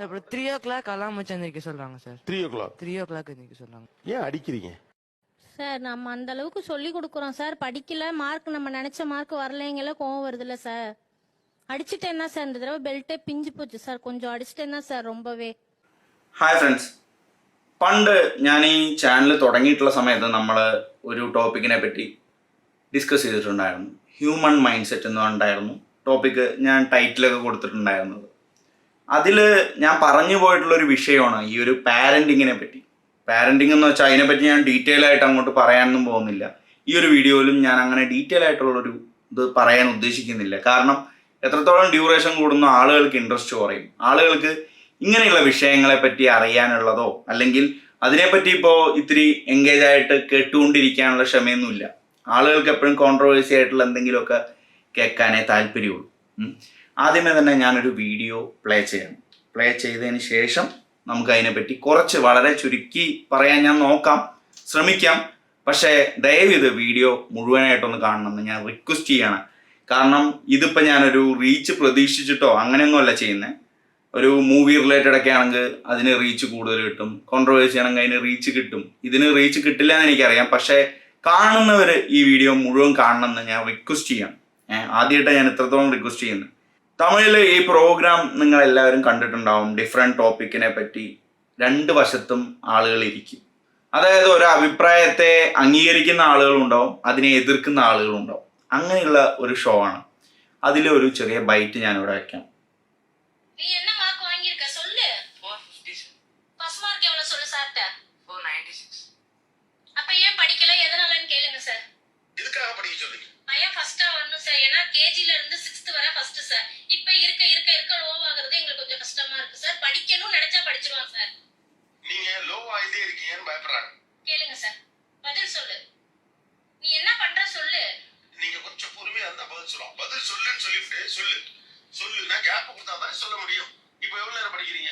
அப்புறம் த்ரீ ஓ கிளாக் அலாம் வச்சு எந்திரிக்க சொல்றாங்க sir three o'clock three o'clock எந்திரிக்க சொல்றாங்க ஏன் அடிக்கிறீங்க சார் நம்ம அந்த அளவுக்கு சொல்லி கொடுக்குறோம் சார் படிக்கல மார்க் நம்ம நினைச்ச மார்க் வரலைங்கள கோவம் வருதுல்ல சார் அடிச்சுட்டேன்னா சார் இந்த தடவை பெல்ட்டே பிஞ்சு போச்சு சார் கொஞ்சம் அடிச்சிட்டேன்னா சார் ரொம்பவே ഹായ് ഫ്രണ്ട്സ് പണ്ട് ഞാൻ ഈ ചാനൽ തുടങ്ങിയിട്ടുള്ള സമയത്ത് നമ്മൾ ഒരു ടോപ്പിക്കിനെ പറ്റി ഡിസ്കസ് ചെയ്തിട്ടുണ്ടായിരുന്നു ഹ്യൂമൻ മൈൻഡ് സെറ്റ് എന്ന് പറഞ്ഞിട്ടായിരുന്നു ടോപ്പിക്ക് ഞാൻ ടൈറ്റിലൊക്കെ കൊടുത്തിട്ടുണ്ടായിരുന്നത് അതിൽ ഞാൻ പറഞ്ഞു പോയിട്ടുള്ളൊരു വിഷയമാണ് ഈ ഒരു പാരന്റിങ്ങിനെ പറ്റി. പാരന്റിംഗ് എന്ന് വെച്ചാൽ അതിനെപ്പറ്റി ഞാൻ ഡീറ്റെയിൽ ആയിട്ട് അങ്ങോട്ട് പറയാനൊന്നും പോകുന്നില്ല. ഈ ഒരു വീഡിയോയിലും ഞാൻ അങ്ങനെ ഡീറ്റെയിൽ ആയിട്ടുള്ളൊരു ഇത് പറയാൻ ഉദ്ദേശിക്കുന്നില്ല. കാരണം എത്രത്തോളം ഡ്യൂറേഷൻ കൂടുന്ന ആളുകൾക്ക് ഇൻട്രസ്റ്റ് കുറയും. ആളുകൾക്ക് ഇങ്ങനെയുള്ള വിഷയങ്ങളെ പറ്റി അറിയാനുള്ളതോ അല്ലെങ്കിൽ അതിനെപ്പറ്റി ഇപ്പോൾ ഇത്തിരി എൻഗേജ് ആയിട്ട് കേട്ടുകൊണ്ടിരിക്കാനുള്ള ക്ഷമയൊന്നുമില്ല. ആളുകൾക്ക് എപ്പോഴും കോൺട്രവേഴ്സി ആയിട്ടുള്ള എന്തെങ്കിലുമൊക്കെ കേൾക്കാനേ താല്പര്യമുള്ളൂ. ആദ്യമേ തന്നെ ഞാനൊരു വീഡിയോ പ്ലേ ചെയ്യാം പ്ലേ ചെയ്തതിന് ശേഷം നമുക്ക് അതിനെപ്പറ്റി കുറച്ച് വളരെ ചുരുക്കി പറയാൻ ഞാൻ നോക്കാം ശ്രമിക്കാം. പക്ഷേ ദയവിത് വീഡിയോ മുഴുവനായിട്ടൊന്ന് കാണണമെന്ന് ഞാൻ റിക്വസ്റ്റ് ചെയ്യണം. കാരണം ഇതിപ്പോൾ ഞാനൊരു റീച്ച് പ്രതീക്ഷിച്ചിട്ടോ അങ്ങനെയൊന്നുമല്ല ചെയ്യുന്നത് ഒരു മൂവി റിലേറ്റഡ് ഒക്കെ ആണെങ്കിൽ അതിന് റീച്ച് കൂടുതൽ കിട്ടും. കോൺട്രവേഴ്സി ആണെങ്കിൽ അതിന് റീച്ച് കിട്ടും. ഇതിന് റീച്ച് കിട്ടില്ല എന്ന് എനിക്കറിയാം. പക്ഷേ കാണുന്നവർ ഈ വീഡിയോ മുഴുവൻ കാണണമെന്ന് ഞാൻ റിക്വസ്റ്റ് ചെയ്യാം ആദ്യമായിട്ടാണ് ഞാൻ ഇത്രത്തോളം റിക്വസ്റ്റ് ചെയ്യുന്നത്. തമിഴിൽ ഈ പ്രോഗ്രാം നിങ്ങൾ എല്ലാവരും കണ്ടിട്ടുണ്ടാവും ഡിഫറെൻറ്റ് ടോപ്പിക്കിനെ പറ്റി രണ്ട് വശത്തും ആളുകൾ ഇരിക്കും അതായത് ഒരു അഭിപ്രായത്തെ അംഗീകരിക്കുന്ന ആളുകളുണ്ടാവും അതിനെ എതിർക്കുന്ന ആളുകളുണ്ടാവും അങ്ങനെയുള്ള ഒരു ഷോ ആണ് അതിലെ ഒരു ചെറിയ ബൈറ്റ് ഞാനിവിടെ വെക്കാം நீ என்ன மார்க் வாங்கியிருக்க சொல்லு four fifty sir first mark எவ்வளவு சொல்லு சார்ட்ட ஃபோர் நைன்டி சிக்ஸ் அப்ப ஏன் படிக்கல எதனாலன்னு கேளுங்க சார் எதுக்காக படிக்க சொல்றீங்க பையன் ஃபர்ஸ்டா வரணும் சார் ஏன்னா கேஜில இருந்து சிக்ஸ்த் வரை ஃபர்ஸ்ட் சார் இப்ப இருக்க இருக்க இருக்க லோ ஆகுறது எங்களுக்கு கொஞ்சம் கஷ்டமா இருக்கு சார். படிக்கணும்னு நினைச்சா படிச்சிருவான் சார். நீங்க லோ ஆயிட்டே இருக்கீங்கன்னு பயப்படுறாங்க. கேளுங்க சார். பதில் சொல்லு. நீ என்ன பண்ற சொல்லு. நீங்க கொஞ்சம் பொறுமையா இருந்தா பதில் சொல்லுவோம். பதில் சொல்லுன்னு சொல்லிவிட்டு சொல்லு. சொல்லுனா கேப் கொடுத்தா தான் சொல்ல முடியும். இப்போ எவ்வளவு நேரம் படிக்கிறீங்க?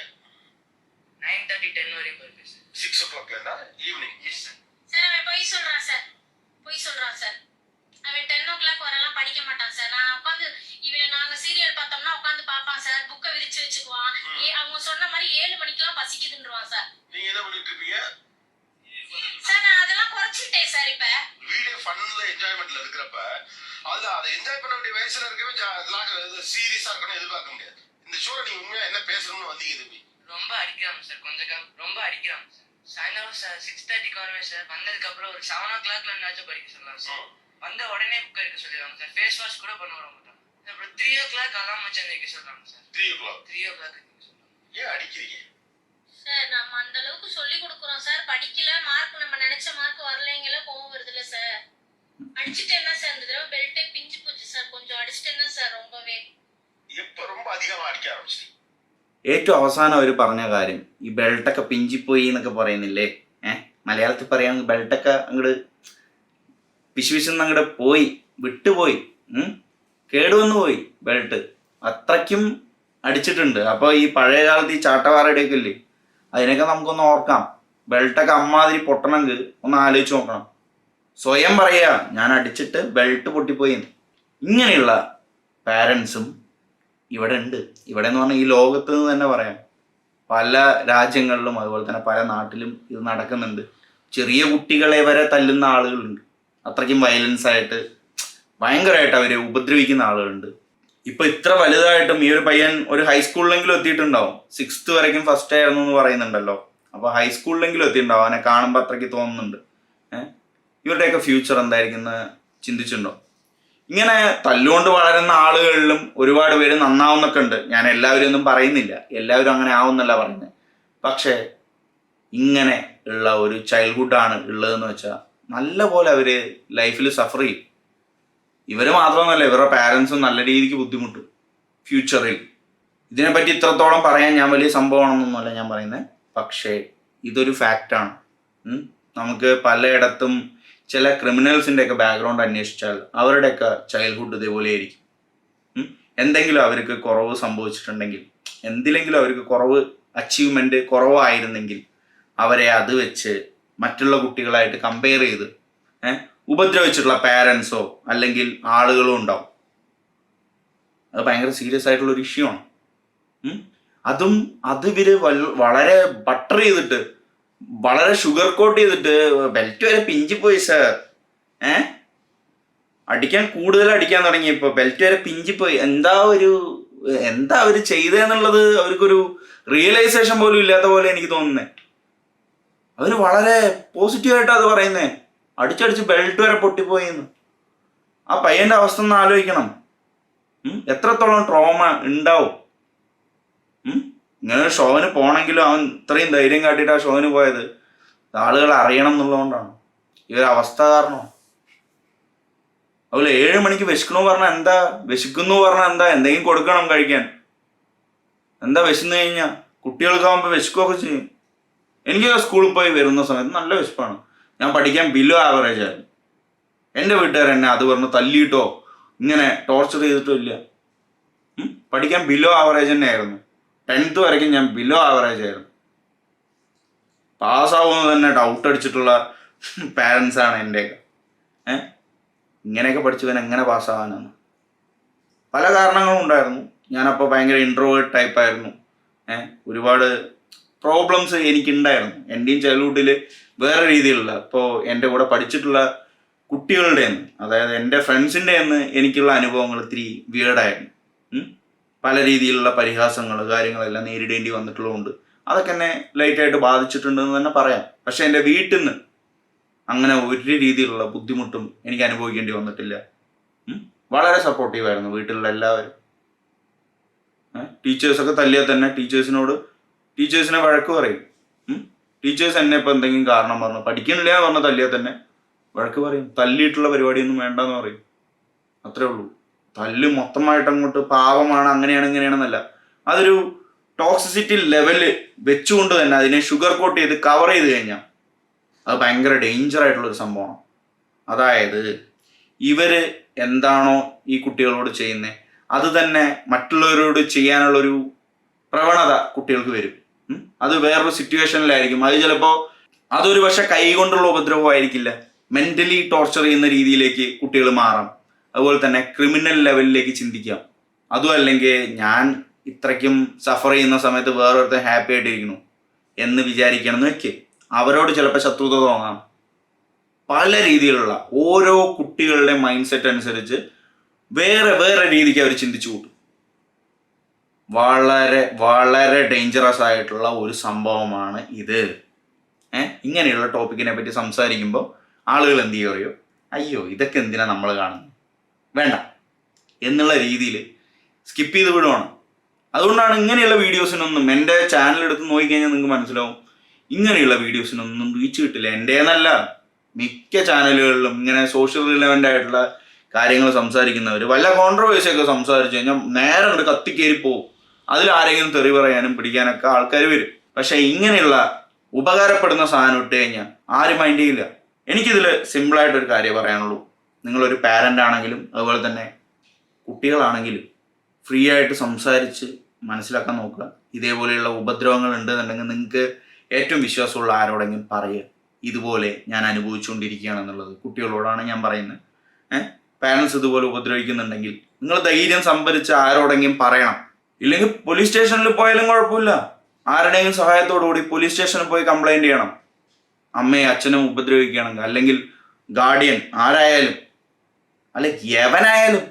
நைன் தேர்ட்டி டென் வரையும் போயிருக்கேன் சார் சிக்ஸ் ஓ கிளாக்ல இருந்தா ஈவினிங் எஸ் சார் சார் அவன் பொய் சொல்றான் சார். பொய் சொல்றான் சார். அவன் டென் ஓ கிளாக் வரலாம் படிக்க மாட்டான் சார். நான் உட்காந்து மாதிரி ஏழு மணிக்கெல்லாம் பசிக்குதுன்றான் சார். நீங்க என்ன பண்ணிட்டு இருப்பீங்க? சார் நான் அதெல்லாம் குறைச்சிட்டேன் சார் இப்ப. வீடியோ ஃபன்ல என்ஜாய்மெண்ட்ல இருக்கிறப்ப அதுல அதை என்ஜாய் பண்ண வேண்டிய வயசுல இருக்கவே சீரியஸா இருக்கணும் எதிர்பார்க்க முடியாது. இந்த ஷோல நீங்க உண்மையா என்ன பேசணும்னு வந்தீங்க ரொம்ப அடிக்கிறாங்க சார் கொஞ்சம் கம் ரொம்ப அடிக்கிறாங்க சார். சாயந்தரம் சார் சிக்ஸ் தேர்ட்டிக்கு வருவேன் சார். வந்ததுக்கு அப்புறம் ஒரு செவன் ஓ கிளாக்ல என்னாச்சும் படிக்க சொல்லலாம் சார். வந்த உடனே புக் எடுக்க சொல்லிடுவாங்க சார். ஃபேஸ் வாஷ் கூட பண்ண விட மாட்டாங்க அப்புறம் த்ரீ ஓ கிளாக் அலாம் வச்சு எந்திரிக்க சொல்றாங்க sir. Three o'clock three o'clock ஏன் அடிக்கிறீங்க சார் நம்ம அந்த அளவுக்கு சொல்லி கொடுக்குறோம் சார் படிக்கல மார்க் நம்ம நினைச்ச மார்க் வரலைங்கள கோவம் வருதுல்ல சார் அடிச்சுட்டேன்னா சார் இந்த தடவை பெல்ட்டே பிஞ்சு போச்சு சார் கொஞ்சம் அடிச்சிட்டேன்னா சார் ரொம்பவே எப்ப ரொம்ப அதிகமா அடிக்க ஆரம்பிச்சிட்டீங்க ഏറ്റവും അവസാനം അവർ പറഞ്ഞ കാര്യം ഈ ബെൽറ്റൊക്കെ പിഞ്ചിപ്പോയി എന്നൊക്കെ പറയുന്നില്ലേ ഏഹ് മലയാളത്തിൽ പറയുകയാണെങ്കിൽ ബെൽറ്റൊക്കെ അങ്ങോട്ട് പിശുപിശുന്ന് അങ്ങോട്ട് പോയി വിട്ടുപോയി ഉം. കേടുവന്നു പോയി ബെൽറ്റ് അത്രയ്ക്കും അടിച്ചിട്ടുണ്ട്. അപ്പോൾ ഈ പഴയ കാലത്ത് ഈ ചാട്ടവാറയുടെയൊക്കെ ഇല്ലേ അതിനൊക്കെ നമുക്കൊന്ന് ഓർക്കാം. ബെൽറ്റൊക്കെ അമ്മാതിരി പൊട്ടണമെങ്കിൽ ഒന്ന് ആലോചിച്ച് നോക്കണം. സ്വയം പറയുക ഞാൻ അടിച്ചിട്ട് ബെൽറ്റ് പൊട്ടിപ്പോയി ഇങ്ങനെയുള്ള പാരൻസും ഇവിടെ ഉണ്ട്. ഇവിടെ എന്ന് പറഞ്ഞാൽ ഈ ലോകത്ത് നിന്ന് തന്നെ പറയാം. പല രാജ്യങ്ങളിലും അതുപോലെ തന്നെ പല നാട്ടിലും ഇത് നടക്കുന്നുണ്ട്. ചെറിയ കുട്ടികളെ വരെ തല്ലുന്ന ആളുകളുണ്ട്. അത്രയ്ക്കും വയലൻസ് ആയിട്ട് ഭയങ്കരമായിട്ട് അവരെ ഉപദ്രവിക്കുന്ന ആളുകളുണ്ട്. ഇപ്പൊ ഇത്ര വലുതായിട്ടും ഈ ഒരു പയ്യൻ ഒരു ഹൈസ്കൂളിലെങ്കിലും എത്തിയിട്ടുണ്ടാവും. സിക്സ്ത് വരയ്ക്കും ഫസ്റ്റ് ആയിരുന്നു എന്ന് പറയുന്നുണ്ടല്ലോ. അപ്പൊ ഹൈസ്കൂളിലെങ്കിലും എത്തിയിട്ടുണ്ടാവും. അവനെ കാണുമ്പോൾ അത്രയ്ക്ക് തോന്നുന്നുണ്ട്. ഏഹ്? ഇവരുടെയൊക്കെ ഫ്യൂച്ചർ എന്തായിരിക്കും എന്ന് ചിന്തിച്ചിട്ടുണ്ടോ? ഇങ്ങനെ തല്ലുകൊണ്ട് വളരുന്ന ആളുകളിലും ഒരുപാട് പേര് നന്നാവുന്നൊക്കെ ഉണ്ട്. ഞാൻ എല്ലാവരും ഒന്നും പറയുന്നില്ല. എല്ലാവരും അങ്ങനെ ആവുന്നല്ല പറയുന്നത്. പക്ഷേ ഇങ്ങനെ ഉള്ള ഒരു ചൈൽഡ്ഹുഡാണ് ഉള്ളതെന്ന് വെച്ചാൽ നല്ല പോലെ ലൈഫിൽ സഫർ ചെയ്യും. ഇവർ മാത്രമൊന്നുമല്ല ഇവരുടെ പാരൻസും നല്ല രീതിക്ക് ബുദ്ധിമുട്ടും ഫ്യൂച്ചറിൽ ഇതിനെപ്പറ്റി ഇത്രത്തോളം പറയാൻ ഞാൻ വലിയ സംഭവമാണെന്നൊന്നുമല്ല ഞാൻ പറയുന്നത് പക്ഷേ ഇതൊരു ഫാക്റ്റാണ്. നമുക്ക് പലയിടത്തും ചില ക്രിമിനൽസിന്റെ ഒക്കെ ബാക്ക്ഗ്രൗണ്ട് അന്വേഷിച്ചാൽ അവരുടെയൊക്കെ ചൈൽഡ്ഹുഡ് ഇതേപോലെ ആയിരിക്കും. എന്തെങ്കിലും അവർക്ക് കുറവ് സംഭവിച്ചിട്ടുണ്ടെങ്കിൽ എന്തിലെങ്കിലും അവർക്ക് കുറവ് അച്ചീവ്മെന്റ് കുറവായിരുന്നെങ്കിൽ അവരെ അത് വെച്ച് മറ്റുള്ള കുട്ടികളായിട്ട് കമ്പയർ ചെയ്ത് ഉപദ്രവിച്ചിട്ടുള്ള പാരൻസോ അല്ലെങ്കിൽ ആളുകളോ ഉണ്ടാവും. അത് ഭയങ്കര സീരിയസ് ആയിട്ടുള്ള ഒരു ഇഷ്യൂ ആണ്. അതും അത് ഇവർ വളരെ ബട്ടർ ചെയ്തിട്ട് വളരെ ഷുഗർ കോട്ട് ചെയ്തിട്ട് ബെൽറ്റ് വരെ പിഞ്ചിപ്പോയി സാർ ഏ? അടിക്കാൻ കൂടുതൽ അടിക്കാൻ തുടങ്ങിയപ്പോ ബെൽറ്റ് വരെ പിഞ്ചിപ്പോയി. എന്താ ഒരു എന്താ അവർ ചെയ്തതെന്നുള്ളത് അവർക്കൊരു റിയലൈസേഷൻ പോലും ഇല്ലാത്ത പോലെ എനിക്ക് തോന്നുന്നേ. അവർ വളരെ പോസിറ്റീവായിട്ടാണ് അത് പറയുന്നേ. അടിച്ചടിച്ച് ബെൽറ്റ് വരെ പൊട്ടിപ്പോയിന്ന്. ആ പയ്യന്റെ അവസ്ഥ ഒന്ന് ആലോചിക്കണം. എത്രത്തോളം ട്രോമ ഉണ്ടാവും? ഇങ്ങനെ ഷോവിന് പോണെങ്കിലും അവൻ ഇത്രയും ധൈര്യം കാട്ടിയിട്ട് ആ ഷോവിന് പോയത്. ആളുകൾ അറിയണം എന്നുള്ളതുകൊണ്ടാണ്. ഈ ഒരു അവസ്ഥ കാരണം. അതുപോലെ ഏഴ് മണിക്ക് വിശക്കണു പറഞ്ഞാൽ എന്താ? വിശക്കുന്നു പറഞ്ഞാൽ എന്താ? എന്തെങ്കിലും കൊടുക്കണം കഴിക്കാൻ. എന്താ വിശന്നു കഴിഞ്ഞാൽ കുട്ടികൾക്കാവുമ്പോൾ വിശക്കുകയൊക്കെ ചെയ്യും. എനിക്ക് സ്കൂളിൽ പോയി വരുന്ന സമയത്ത് നല്ല വിശപ്പാണ്. ഞാൻ പഠിക്കാൻ ബിലോ ആവറേജ് ആയിരുന്നു. എന്റെ വീട്ടുകാർ എന്നെ അത് പറഞ്ഞ് തല്ലിയിട്ടോ ഇങ്ങനെ ടോർച്ചർ ചെയ്തിട്ടോ ഇല്ല. പഠിക്കാൻ ബിലോ ആവറേജ് തന്നെ ആയിരുന്നു ടെൻത്ത് വരയ്ക്കും ഞാൻ ബിലോ ആവറേജ് ആയിരുന്നു. പാസ്സാവുമെന്ന് തന്നെ ഡൗട്ട് അടിച്ചിട്ടുള്ള പാരൻസാണ് എന്റെയൊക്കെ ഏ? ഇങ്ങനെയൊക്കെ പഠിച്ചവൻ എങ്ങനെ പാസ്സാവാനാണ് പല കാരണങ്ങളും ഉണ്ടായിരുന്നു. ഞാനപ്പോൾ ഭയങ്കര ഇൻട്രോവേർട്ട് ടൈപ്പായിരുന്നു ഏഹ് ഒരുപാട് പ്രോബ്ലംസ് എനിക്കുണ്ടായിരുന്നു. എന്റെയും ചൈൽഡ്ഹുഡിൽ വേറെ രീതിയിലുള്ള ഇപ്പോൾ എന്റെ കൂടെ പഠിച്ചിട്ടുള്ള കുട്ടികളുടെ നിന്ന് അതായത് എന്റെ ഫ്രണ്ട്സിന്റെ നിന്ന് എനിക്കുള്ള അനുഭവങ്ങൾ ഇത്തിരി വീടായിരുന്നു. പല രീതിയിലുള്ള പരിഹാസങ്ങൾ കാര്യങ്ങളെല്ലാം നേരിടേണ്ടി വന്നിട്ടുള്ളതുകൊണ്ട് അതൊക്കെ എന്നെ ലൈറ്റായിട്ട് ബാധിച്ചിട്ടുണ്ടെന്ന് തന്നെ പറയാം. പക്ഷേ എന്റെ വീട്ടിൽ നിന്ന് അങ്ങനെ ഒരു രീതിയിലുള്ള ബുദ്ധിമുട്ടും എനിക്ക് അനുഭവിക്കേണ്ടി വന്നിട്ടില്ല. വളരെ സപ്പോർട്ടീവായിരുന്നു വീട്ടിലുള്ള എല്ലാവരും. ടീച്ചേഴ്സൊക്കെ തല്ലിയാൽ തന്നെ ടീച്ചേഴ്സിനോട് ടീച്ചേഴ്സിനെ വഴക്ക് പറയും. ടീച്ചേഴ്സ് എന്നെ ഇപ്പം എന്തെങ്കിലും കാരണം പറഞ്ഞു പഠിക്കണില്ല എന്ന് പറഞ്ഞ തല്ലിയാൽ തന്നെ വഴക്ക് പറയും. തല്ലിയിട്ടുള്ള പരിപാടിയൊന്നും വേണ്ടെന്ന് പറയും. അത്രേ ഉള്ളൂ. തല്ല് മൊത്തമായിട്ട് അങ്ങോട്ട് പാവമാണ് അങ്ങനെയാണ് ഇങ്ങനെയാണെന്നല്ല അതൊരു ടോക്സിസിറ്റി ലെവൽ വെച്ചുകൊണ്ട് തന്നെ അതിനെ ഷുഗർ കോട്ട് ചെയ്ത് കവർ ചെയ്ത് കഴിഞ്ഞാൽ അത് ഭയങ്കര ഡേഞ്ചർ ആയിട്ടുള്ള ഒരു സംഭവമാണ്. അതായത് ഇവർ എന്താണോ ഈ കുട്ടികളോട് ചെയ്യുന്നത് അത് തന്നെ മറ്റുള്ളവരോട് ചെയ്യാനുള്ളൊരു പ്രവണത കുട്ടികൾക്ക് വരും. അത് വേറൊരു സിറ്റുവേഷനിലായിരിക്കും അത് ചിലപ്പോൾ അതൊരു പക്ഷെ കൈ കൊണ്ടുള്ള ഉപദ്രവമായിരിക്കില്ല. മെന്റലി ടോർച്ചർ ചെയ്യുന്ന രീതിയിലേക്ക് കുട്ടികൾ മാറാം. അതുപോലെ തന്നെ ക്രിമിനൽ ലെവലിലേക്ക് ചിന്തിക്കാം. അതും അല്ലെങ്കിൽ ഞാൻ ഇത്രയ്ക്കും സഫർ ചെയ്യുന്ന സമയത്ത് വേറൊരുത്തൻ ഹാപ്പി ആയിട്ടിരിക്കുന്നു എന്ന് വിചാരിക്കണം എന്ന് അവരോട് ചിലപ്പോൾ ശത്രുത തോന്നാം. പല രീതിയിലുള്ള ഓരോ കുട്ടികളുടെ മൈൻഡ് സെറ്റ് അനുസരിച്ച് വേറെ വേറെ രീതിക്ക് അവർ ചിന്തിച്ചു കൂട്ടും. വളരെ വളരെ ഡേഞ്ചറസ് ആയിട്ടുള്ള ഒരു സംഭവമാണ് ഇത്. ഏഹ് ഇങ്ങനെയുള്ള ടോപ്പിക്കിനെ പറ്റി സംസാരിക്കുമ്പോൾ ആളുകൾ എന്ത് ചെയ്യുക അറിയോ? അയ്യോ ഇതൊക്കെ എന്തിനാ നമ്മൾ കാണുന്നത്? വേണ്ട. എന്നുള്ള രീതിയിൽ സ്കിപ്പ് ചെയ്ത് വിടുവാണ്. അതുകൊണ്ടാണ് ഇങ്ങനെയുള്ള വീഡിയോസിനൊന്നും എന്റെ ചാനൽ എടുത്ത് നോക്കിക്കഴിഞ്ഞാൽ നിങ്ങൾക്ക് മനസ്സിലാവും. ഇങ്ങനെയുള്ള വീഡിയോസിനൊന്നും റീച്ച് കിട്ടില്ല. എന്റെന്നല്ല. മിക്ക ചാനലുകളിലും ഇങ്ങനെ സോഷ്യൽ റിലവന്റ് ആയിട്ടുള്ള കാര്യങ്ങൾ സംസാരിക്കുന്നവർ വല്ല കോൺട്രവേഴ്സിയൊക്കെ സംസാരിച്ചു കഴിഞ്ഞാൽ നേരെ അങ്ങോട്ട് കത്തിക്കേറി പോകും അതിൽ ആരെങ്കിലും തെറി പറയാനും പിടിക്കാനൊക്കെ ആൾക്കാർ വരും. പക്ഷെ ഇങ്ങനെയുള്ള ഉപകാരപ്പെടുന്ന സാധനം ഇട്ട് കഴിഞ്ഞാൽ ആരും മൈൻഡ് ചെയ്യില്ല. എനിക്കിതിൽ സിമ്പിളായിട്ടൊരു കാര്യം പറയാനുള്ളൂ. നിങ്ങളൊരു പാരന്റ് ആണെങ്കിലും അതുപോലെ തന്നെ കുട്ടികളാണെങ്കിലും ഫ്രീ ആയിട്ട് സംസാരിച്ച് മനസ്സിലാക്കാൻ നോക്കുക. ഇതേപോലെയുള്ള ഉപദ്രവങ്ങൾ ഉണ്ടെന്നുണ്ടെങ്കിൽ നിങ്ങൾക്ക് ഏറ്റവും വിശ്വാസമുള്ള ആരോടെങ്കിലും പറയുക. ഇതുപോലെ ഞാൻ അനുഭവിച്ചുകൊണ്ടിരിക്കുകയാണ് എന്നുള്ളത്. കുട്ടികളോടാണ് ഞാൻ പറയുന്നത്. ഏഹ് പാരൻസ് ഇതുപോലെ ഉപദ്രവിക്കുന്നുണ്ടെങ്കിൽ നിങ്ങൾ ധൈര്യം സംഭരിച്ച് ആരോടെങ്കിലും പറയണം. ഇല്ലെങ്കിൽ പോലീസ് സ്റ്റേഷനിൽ പോയാലും കുഴപ്പമില്ല. ആരുടെയും സഹായത്തോടു കൂടി പോലീസ് സ്റ്റേഷനിൽ പോയി കംപ്ലൈന്റ് ചെയ്യണം. അമ്മയെ അച്ഛനും ഉപദ്രവിക്കുകയാണെങ്കിൽ അല്ലെങ്കിൽ ഗാർഡിയൻ ആരായാലും അല്ലെ യവനായാലും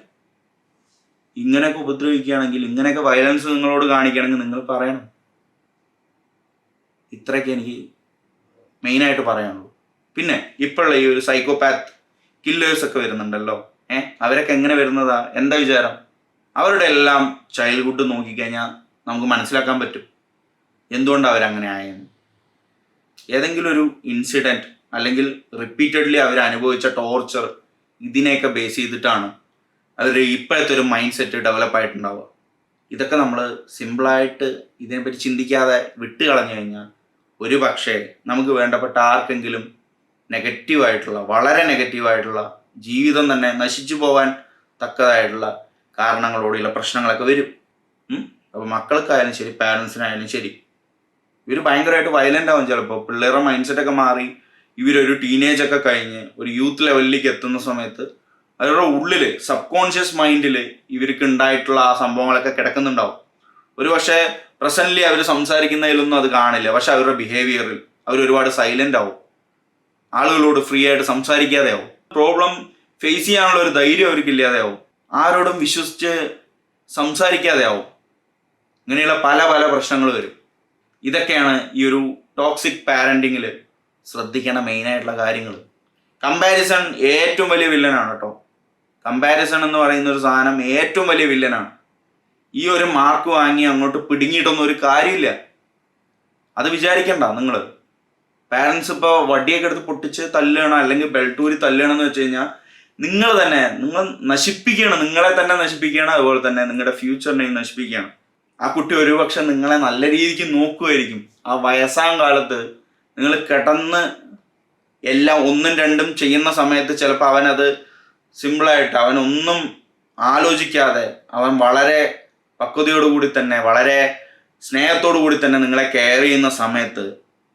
ഇങ്ങനെയൊക്കെ ഉപദ്രവിക്കുകയാണെങ്കിൽ ഇങ്ങനെയൊക്കെ വയലൻസ് നിങ്ങളോട് കാണിക്കുകയാണെങ്കിൽ നിങ്ങൾ പറയണം. ഇത്രയൊക്കെ എനിക്ക് മെയിനായിട്ട് പറയാനുള്ളൂ. പിന്നെ ഇപ്പോഴുള്ള ഈ ഒരു സൈക്കോപാത്ത് കില്ലേഴ്സ് ഒക്കെ വരുന്നുണ്ടല്ലോ. ഏഹ് അവരൊക്കെ എങ്ങനെ വരുന്നതാ? എന്താ വിചാരം? അവരുടെ എല്ലാം ചൈൽഡ്ഹുഡ് നോക്കിക്കഴിഞ്ഞാൽ നമുക്ക് മനസ്സിലാക്കാൻ പറ്റും. എന്തുകൊണ്ട് അവരങ്ങനെ ആയെന്ന്? ഏതെങ്കിലും ഒരു ഇൻസിഡന്റ് അല്ലെങ്കിൽ റിപ്പീറ്റഡ്ലി അവർ അനുഭവിച്ച ടോർച്ചർ ഇതിനെയൊക്കെ ബേസ് ചെയ്തിട്ടാണ് അവർ ഇപ്പോഴത്തെ ഒരു മൈൻഡ് സെറ്റ് ഡെവലപ്പ് ആയിട്ടുണ്ടാവുക. ഇതൊക്കെ നമ്മൾ സിമ്പിളായിട്ട് ഇതിനെപ്പറ്റി ചിന്തിക്കാതെ വിട്ട് കളഞ്ഞു കഴിഞ്ഞാൽ ഒരു പക്ഷേ നമുക്ക് വേണ്ടപ്പെട്ട ആർക്കെങ്കിലും നെഗറ്റീവായിട്ടുള്ള വളരെ നെഗറ്റീവായിട്ടുള്ള ജീവിതം തന്നെ നശിച്ചു പോകാൻ തക്കതായിട്ടുള്ള കാരണങ്ങളോടെയുള്ള പ്രശ്നങ്ങളൊക്കെ വരും. അപ്പോൾ മക്കൾക്കായാലും ശരി പാരൻസിനായാലും ശരി. ഇവർ ഭയങ്കരമായിട്ട് വയലന്റ് ആവും ചിലപ്പോൾ പിള്ളേരുടെ മൈൻഡ് സെറ്റ് ഒക്കെ മാറി ഇവരൊരു ടീനേജ് ഒക്കെ കഴിഞ്ഞ് ഒരു യൂത്ത് ലെവലിലേക്ക് എത്തുന്ന സമയത്ത് അവരുടെ ഉള്ളിൽ സബ് കോൺഷ്യസ് മൈൻഡിൽ ഇവർക്ക് ഉണ്ടായിട്ടുള്ള ആ സംഭവങ്ങളൊക്കെ കിടക്കുന്നുണ്ടാവും. ഒരു പക്ഷേ പ്രസന്റ്ലി അവർ സംസാരിക്കുന്നതിലൊന്നും അത് കാണില്ല. പക്ഷെ അവരുടെ ബിഹേവിയറിൽ അവർ ഒരുപാട് സൈലന്റ് ആവും. ആളുകളോട് ഫ്രീ ആയിട്ട് സംസാരിക്കാതെ ആവും പ്രോബ്ലം ഫേസ് ചെയ്യാനുള്ള ഒരു ധൈര്യം അവർക്ക് ഇല്ലാതെ ആവും ആരോടും വിശ്വസിച്ച് സംസാരിക്കാതെ ആവും ഇങ്ങനെയുള്ള പല പല പ്രശ്നങ്ങൾ വരും. ഇതൊക്കെയാണ് ഈ ഒരു ടോക്സിക് പാരന്റിങ്ങിൽ ശ്രദ്ധിക്കേണ്ട മെയിനായിട്ടുള്ള കാര്യങ്ങൾ. കമ്പാരിസൺ ഏറ്റവും വലിയ വില്ലനാണ് കേട്ടോ. കമ്പാരിസൺ എന്ന് പറയുന്ന ഒരു സാധനം ഏറ്റവും വലിയ വില്ലനാണ് ഈ ഒരു മാർക്ക് വാങ്ങി അങ്ങോട്ട് പിടുങ്ങിയിട്ടൊന്നും ഒരു കാര്യമില്ല. അത് വിചാരിക്കണ്ട നിങ്ങൾ പാരൻസ് ഇപ്പോൾ വടിയൊക്കെ എടുത്ത് പൊട്ടിച്ച് തല്ലുകയാണ് അല്ലെങ്കിൽ ബെൽറ്റൂരി തല്ലുകയാണ് എന്ന് വെച്ച് കഴിഞ്ഞാൽ നിങ്ങൾ തന്നെ നിങ്ങൾ നശിപ്പിക്കുകയാണ് നിങ്ങളെ തന്നെ നശിപ്പിക്കുകയാണ് അതുപോലെ തന്നെ നിങ്ങളുടെ ഫ്യൂച്ചറിനെയും നശിപ്പിക്കുകയാണ്. ആ കുട്ടി ഒരുപക്ഷെ നിങ്ങളെ നല്ല രീതിക്ക് നോക്കുമായിരിക്കും. ആ വയസ്സാം കാലത്ത് നിങ്ങൾ കിടന്ന് എല്ലാം ഒന്നും രണ്ടും ചെയ്യുന്ന സമയത്ത് ചിലപ്പോൾ അവനത് സിമ്പിളായിട്ട് അവനൊന്നും ആലോചിക്കാതെ അവൻ വളരെ പക്വതയോടുകൂടി തന്നെ വളരെ സ്നേഹത്തോടു കൂടി തന്നെ നിങ്ങളെ കെയർ ചെയ്യുന്ന സമയത്ത്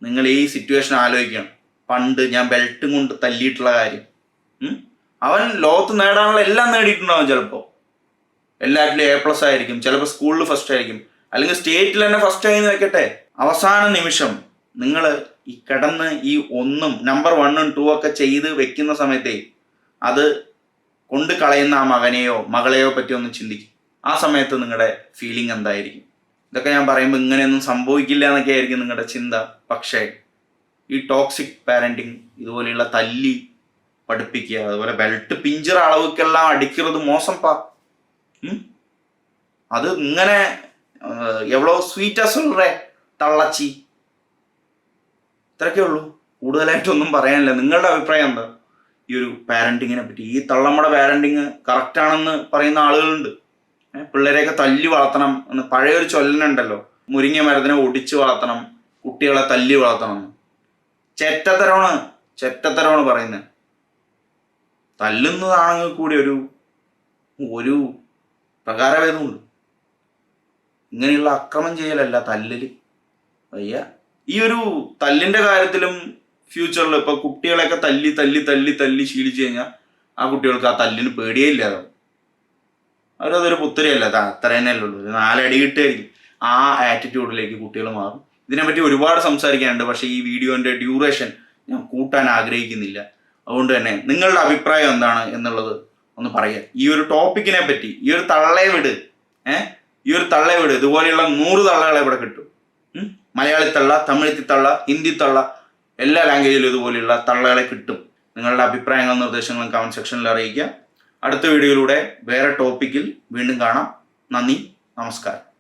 നിങ്ങൾ ഈ സിറ്റുവേഷൻ ആലോചിക്കണം. പണ്ട് ഞാൻ ബെൽറ്റും കൊണ്ട് തല്ലിയിട്ടുള്ള കാര്യം? അവൻ ലോകത്ത് നേടാനുള്ള എല്ലാം നേടിയിട്ടുണ്ടാവും ചിലപ്പോൾ എല്ലാറ്റിലും എ പ്ലസ് ആയിരിക്കും. ചിലപ്പോൾ സ്കൂളിൽ ഫസ്റ്റ് ആയിരിക്കും. അല്ലെങ്കിൽ സ്റ്റേറ്റിൽ തന്നെ ഫസ്റ്റ് ആയി വെക്കട്ടെ അവസാന നിമിഷം നിങ്ങൾ ഈ കിടന്ന് ഈ ഒന്നും നമ്പർ വണ്ണും ടൂ ഒക്കെ ചെയ്ത് വെക്കുന്ന സമയത്തേ അത് കൊണ്ട് കളയുന്ന ആ മകനെയോ മകളെയോ പറ്റി ഒന്ന് ചിന്തിക്കും. ആ സമയത്ത് നിങ്ങളുടെ ഫീലിംഗ് എന്തായിരിക്കും? ഇതൊക്കെ ഞാൻ പറയുമ്പോൾ ഇങ്ങനെയൊന്നും സംഭവിക്കില്ല എന്നൊക്കെ ആയിരിക്കും നിങ്ങളുടെ ചിന്ത. പക്ഷേ ഈ ടോക്സിക് പാരന്റിങ് ഇതുപോലെയുള്ള തല്ലി പഠിപ്പിക്കുക അതുപോലെ ബെൽറ്റ് പിഞ്ചർ അളവുക്കെല്ലാം അടിക്കുന്നത് മോശം പാ. അത് ഇങ്ങനെ എവ്വളോ സ്വീറ്റാ സൊല്ലേ തള്ളച്ചി. ഇത്രയൊക്കെ ഉള്ളൂ. കൂടുതലായിട്ടൊന്നും പറയാനില്ല. നിങ്ങളുടെ അഭിപ്രായം എന്താ? ഈ ഒരു പാരന്റിങ്ങിനെ പറ്റി. ഈ തള്ളമ്മയുടെ പാരന്റിങ് കറക്റ്റ് ആണെന്ന് പറയുന്ന ആളുകളുണ്ട്. പിള്ളേരെയൊക്കെ തല്ലി വളർത്തണം എന്ന് പഴയൊരു ചൊല്ലനുണ്ടല്ലോ. മുരിങ്ങ മരത്തിനെ ഒടിച്ച് വളർത്തണം കുട്ടികളെ തല്ലി വളർത്തണം എന്ന്. ചെറ്റത്തരമാണ് പറയുന്നത്. തല്ലുന്നതാണെങ്കിൽ കൂടി ഒരു ഒരു പ്രകാരഭേദമുണ്ട്. ഇങ്ങനെയുള്ള അക്രമം ചെയ്യലല്ല തല്ലിൽ. വയ്യ. ഈ ഒരു തല്ലിന്റെ കാര്യത്തിലും ഫ്യൂച്ചറിൽ ഇപ്പൊ കുട്ടികളെയൊക്കെ തല്ലി തല്ലി തല്ലി തല്ലി ശീലിച്ചു കഴിഞ്ഞാൽ ആ കുട്ടികൾക്ക് ആ തല്ലിന് പേടിയേ ഇല്ലാതാവും അവരതൊരു പുത്തരിയല്ല അത് അത്ര തന്നെയല്ലേ ഉള്ളൂ. ഒരു നാലടി കിട്ടുമായിരിക്കും ആ ആറ്റിറ്റ്യൂഡിലേക്ക് കുട്ടികൾ മാറും. ഇതിനെപ്പറ്റി ഒരുപാട് സംസാരിക്കാനുണ്ട്. പക്ഷേ ഈ വീഡിയോന്റെ ഡ്യൂറേഷൻ ഞാൻ കൂട്ടാൻ ആഗ്രഹിക്കുന്നില്ല. അതുകൊണ്ട് തന്നെ നിങ്ങളുടെ അഭിപ്രായം എന്താണ് എന്നുള്ളത് ഒന്ന് പറയുക. ഈ ഒരു ടോപ്പിക്കിനെ പറ്റി ഈ ഒരു തള്ളയെ വിട് ഈ ഒരു തള്ളയെ വിട്. ഇതുപോലെയുള്ള നൂറ് തള്ളകളെ ഇവിടെ കിട്ടും? മലയാളി തള്ള തമിഴത്തി തള്ള ഹിന്ദി തള്ള എല്ലാ ലാംഗ്വേജിലും ഇതുപോലെയുള്ള തള്ളകളെ കിട്ടും. നിങ്ങളുടെ അഭിപ്രായങ്ങളും നിർദ്ദേശങ്ങളും കമന്റ് സെക്ഷനിൽ അറിയിക്കുക. അടുത്ത വീഡിയോയിലൂടെ വേറെ ടോപ്പിക്കിൽ വീണ്ടും കാണാം. നന്ദി നമസ്കാരം.